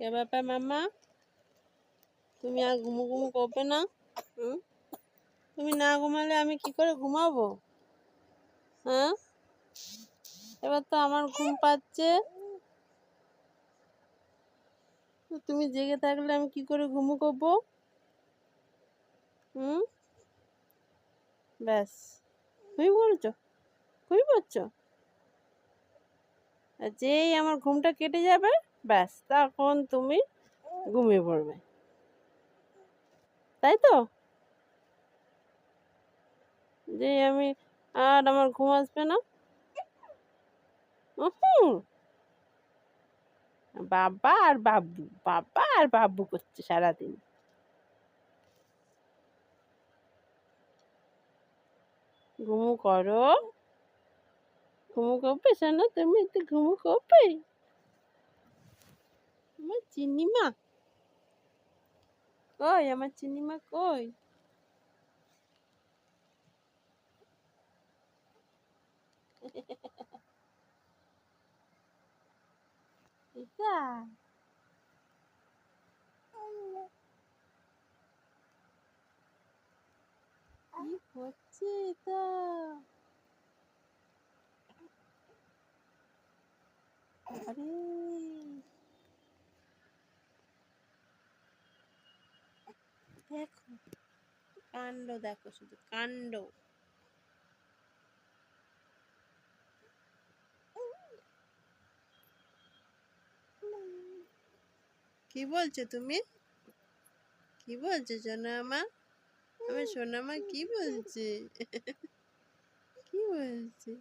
কে ব্যাপার মাম্মা তুমি আর ঘুমু ঘুমু করবে না তুমি না ঘুমালে আমি কি করে ঘুমাবো হ্যাঁ এবার তো আমার ঘুম পাচ্ছে তুমি জেগে থাকলে আমি কি করে ঘুমু করব হুম ব্যাস ঘুমিয়ে পড়েছো ঘুমিয়ে পড়ছো যেই আমার ঘুমটা কেটে যাবে, ব্যাস, তখন তুমি ঘুমিয়ে পড়বে। তাই তো? যে আমি আর আমার ঘুম আসবে না। বাবা আর বাবু বাবা আর বাবু করছে সারাদিন। ঘুমু করো। ঘুমু করবে শোনো তুমি একটু ঘুমু করবে আমার চিনিমা কই আমার চিনিমা কই এটা কি হচ্ছে এটা আরে। দেখো, কাণ্ড দেখো শুধু, কাণ্ড। কি বলছো তুমি? কি বলছো সোনামা? আমার সোনামা কি বলছে? কি বলছে?